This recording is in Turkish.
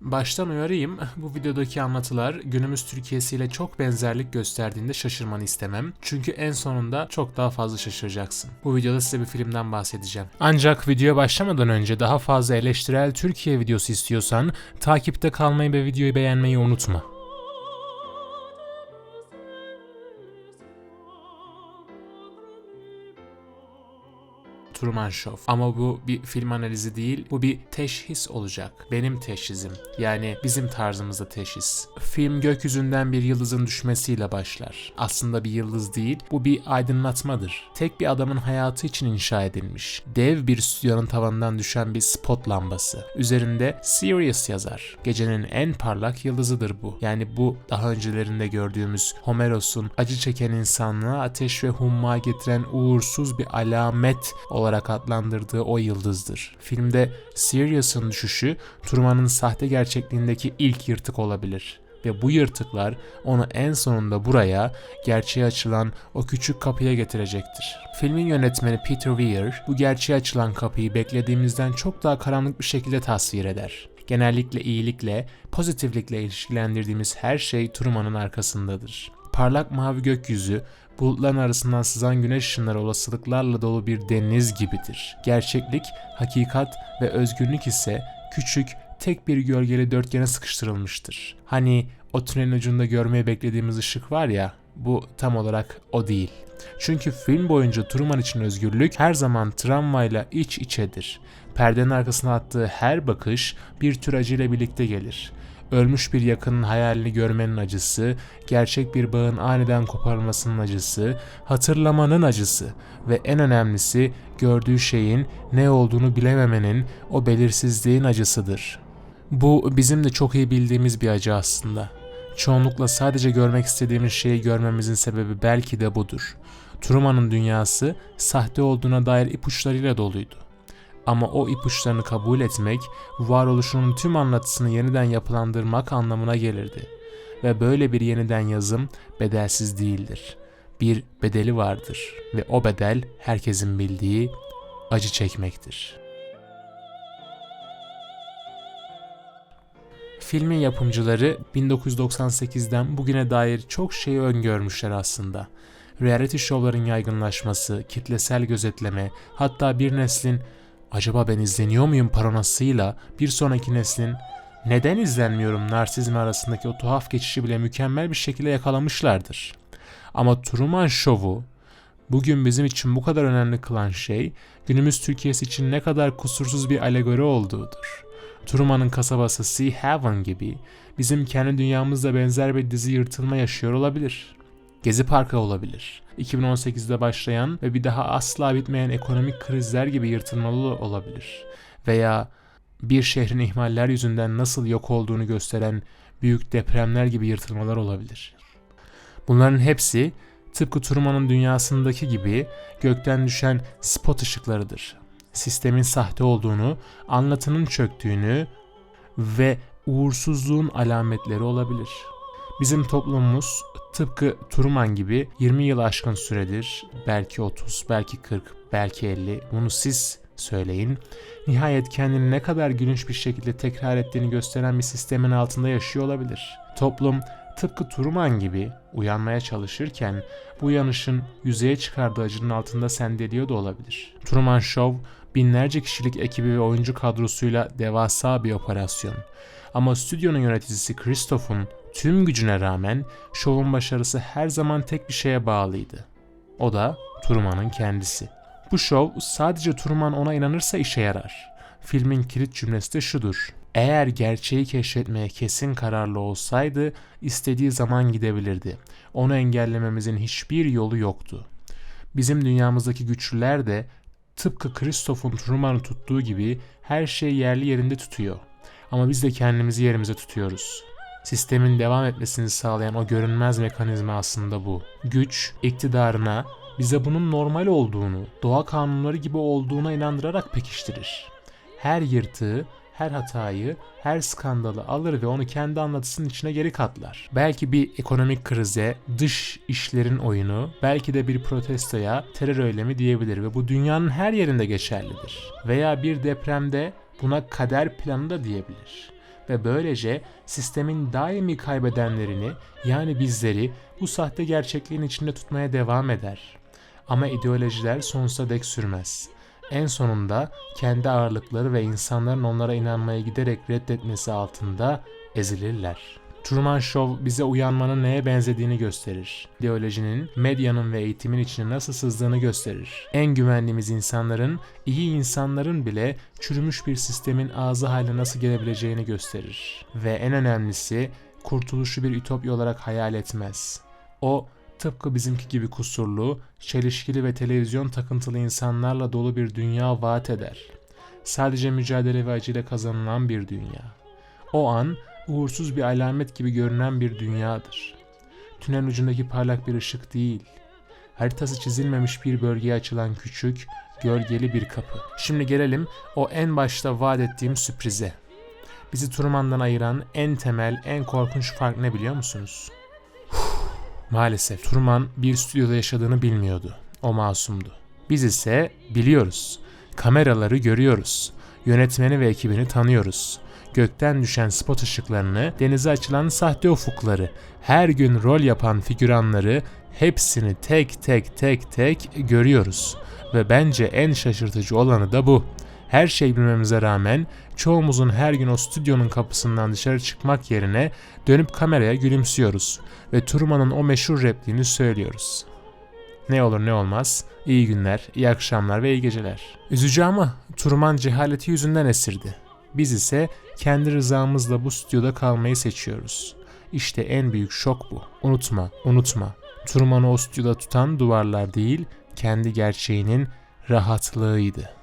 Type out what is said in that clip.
Baştan uyarayım, bu videodaki anlatılar günümüz Türkiye'si ile çok benzerlik gösterdiğinde şaşırmanı istemem. Çünkü en sonunda çok daha fazla şaşıracaksın. Bu videoda size bir filmden bahsedeceğim. Ancak videoya başlamadan önce daha fazla eleştirel Türkiye videosu istiyorsan takipte kalmayı ve videoyu beğenmeyi unutma. Truman Show. Ama bu bir film analizi değil, bu bir teşhis olacak. Benim teşhisim. Yani bizim tarzımızda teşhis. Film gökyüzünden bir yıldızın düşmesiyle başlar. Aslında bir yıldız değil, bu bir aydınlatmadır. Tek bir adamın hayatı için inşa edilmiş. Dev bir stüdyonun tavanından düşen bir spot lambası. Üzerinde Sirius yazar. Gecenin en parlak yıldızıdır bu. Yani bu daha öncelerinde gördüğümüz Homeros'un acı çeken insanlığa ateş ve humma getiren uğursuz bir alamet olarak adlandırdığı o yıldızdır. Filmde Sirius'un düşüşü Truman'ın sahte gerçekliğindeki ilk yırtık olabilir. Ve bu yırtıklar onu en sonunda buraya, gerçeğe açılan o küçük kapıya getirecektir. Filmin yönetmeni Peter Weir, bu gerçeğe açılan kapıyı beklediğimizden çok daha karanlık bir şekilde tasvir eder. Genellikle iyilikle, pozitiflikle ilişkilendirdiğimiz her şey Truman'ın arkasındadır. Parlak mavi gökyüzü, bulutların arasından sızan güneş ışınları olasılıklarla dolu bir deniz gibidir. Gerçeklik, hakikat ve özgürlük ise küçük, tek bir gölgeli dörtgene sıkıştırılmıştır. Hani o tünelin ucunda görmeyi beklediğimiz ışık var ya, bu tam olarak o değil. Çünkü film boyunca Truman için özgürlük her zaman travmayla iç içedir. Perdenin arkasına attığı her bakış bir tür acıyla birlikte gelir ölmüş bir yakının hayalini görmenin acısı, gerçek bir bağın aniden koparılmasının acısı, hatırlamanın acısı ve en önemlisi gördüğü şeyin ne olduğunu bilememenin, o belirsizliğin acısıdır. Bu bizim de çok iyi bildiğimiz bir acı aslında. Çoğunlukla sadece görmek istediğimiz şeyi görmemizin sebebi belki de budur. Truman'ın dünyası sahte olduğuna dair ipuçlarıyla doluydu. Ama o ipuçlarını kabul etmek, varoluşunun tüm anlatısını yeniden yapılandırmak anlamına gelirdi. Ve böyle bir yeniden yazım bedelsiz değildir. Bir bedeli vardır ve o bedel herkesin bildiği acı çekmektir. Filmin yapımcıları 1998'den bugüne dair çok şeyi öngörmüşler aslında. Reality şovların yaygınlaşması, kitlesel gözetleme, hatta bir neslin acaba ben izleniyor muyum paranasıyla bir sonraki neslin neden izlenmiyorum narsizmi arasındaki o tuhaf geçişi bile mükemmel bir şekilde yakalamışlardır. Ama Truman Show'u bugün bizim için bu kadar önemli kılan şey günümüz Türkiye'si için ne kadar kusursuz bir alegori olduğudur. Truman'ın kasabası Sea Haven gibi bizim kendi dünyamızda benzer bir dizi yırtılma yaşıyor olabilir. Gezi Parkı olabilir. 2018'de başlayan ve bir daha asla bitmeyen ekonomik krizler gibi yırtılmalı olabilir. Veya bir şehrin ihmaller yüzünden nasıl yok olduğunu gösteren büyük depremler gibi yırtılmalar olabilir. Bunların hepsi tıpkı Truman'ın dünyasındaki gibi gökten düşen spot ışıklarıdır. Sistemin sahte olduğunu, anlatının çöktüğünü ve uğursuzluğun alametleri olabilir. Bizim toplumumuz tıpkı Truman gibi 20 yıl aşkın süredir, belki 30, belki 40, belki 50 bunu siz söyleyin. Nihayet kendini ne kadar gülünç bir şekilde tekrar ettiğini gösteren bir sistemin altında yaşıyor olabilir. Toplum tıpkı Truman gibi uyanmaya çalışırken bu uyanışın yüzeye çıkardığı acının altında sendeliyor da olabilir. Truman Show binlerce kişilik ekibi ve oyuncu kadrosuyla devasa bir operasyon. Ama stüdyonun yöneticisi Christoph'un tüm gücüne rağmen şovun başarısı her zaman tek bir şeye bağlıydı. O da Truman'ın kendisi. Bu şov sadece Truman ona inanırsa işe yarar. Filmin kilit cümlesi de şudur. Eğer gerçeği keşfetmeye kesin kararlı olsaydı istediği zaman gidebilirdi. Onu engellememizin hiçbir yolu yoktu. Bizim dünyamızdaki güçlüler de tıpkı Christoph'un Truman'ı tuttuğu gibi her şeyi yerli yerinde tutuyor. Ama biz de kendimizi yerimize tutuyoruz. Sistemin devam etmesini sağlayan o görünmez mekanizma aslında bu. Güç, iktidarına, bize bunun normal olduğunu, doğa kanunları gibi olduğuna inandırarak pekiştirir. Her yırtığı, her hatayı, her skandalı alır ve onu kendi anlatısının içine geri katlar. Belki bir ekonomik krize, dış işlerin oyunu, belki de bir protestoya terör eylemi diyebilir ve bu dünyanın her yerinde geçerlidir. Veya bir depremde buna kader planı da diyebilir. ve böylece sistemin daimi kaybedenlerini yani bizleri bu sahte gerçekliğin içinde tutmaya devam eder. Ama ideolojiler sonsuza dek sürmez. En sonunda kendi ağırlıkları ve insanların onlara inanmaya giderek reddetmesi altında ezilirler. Truman Show bize uyanmanın neye benzediğini gösterir. İdeolojinin, medyanın ve eğitimin içine nasıl sızdığını gösterir. En güvendiğimiz insanların, iyi insanların bile çürümüş bir sistemin ağzı haline nasıl gelebileceğini gösterir. Ve en önemlisi, kurtuluşu bir ütopya olarak hayal etmez. O, tıpkı bizimki gibi kusurlu, çelişkili ve televizyon takıntılı insanlarla dolu bir dünya vaat eder. Sadece mücadele ve acıyla kazanılan bir dünya. O an uğursuz bir alamet gibi görünen bir dünyadır. Tünel ucundaki parlak bir ışık değil. Haritası çizilmemiş bir bölgeye açılan küçük, gölgeli bir kapı. Şimdi gelelim o en başta vaat ettiğim sürprize. Bizi Truman'dan ayıran en temel, en korkunç fark ne biliyor musunuz? Maalesef Truman bir stüdyoda yaşadığını bilmiyordu. O masumdu. Biz ise biliyoruz. Kameraları görüyoruz. Yönetmeni ve ekibini tanıyoruz. Gökten düşen spot ışıklarını, denize açılan sahte ufukları, her gün rol yapan figüranları hepsini tek tek tek tek görüyoruz. Ve bence en şaşırtıcı olanı da bu. Her şey bilmemize rağmen çoğumuzun her gün o stüdyonun kapısından dışarı çıkmak yerine dönüp kameraya gülümsüyoruz ve Truman'ın o meşhur repliğini söylüyoruz. Ne olur ne olmaz, iyi günler, iyi akşamlar ve iyi geceler. Üzücü ama Truman cehaleti yüzünden esirdi. Biz ise kendi rızamızla bu stüdyoda kalmayı seçiyoruz. İşte en büyük şok bu. Unutma, unutma. Truman'ı o stüdyoda tutan duvarlar değil, kendi gerçeğinin rahatlığıydı.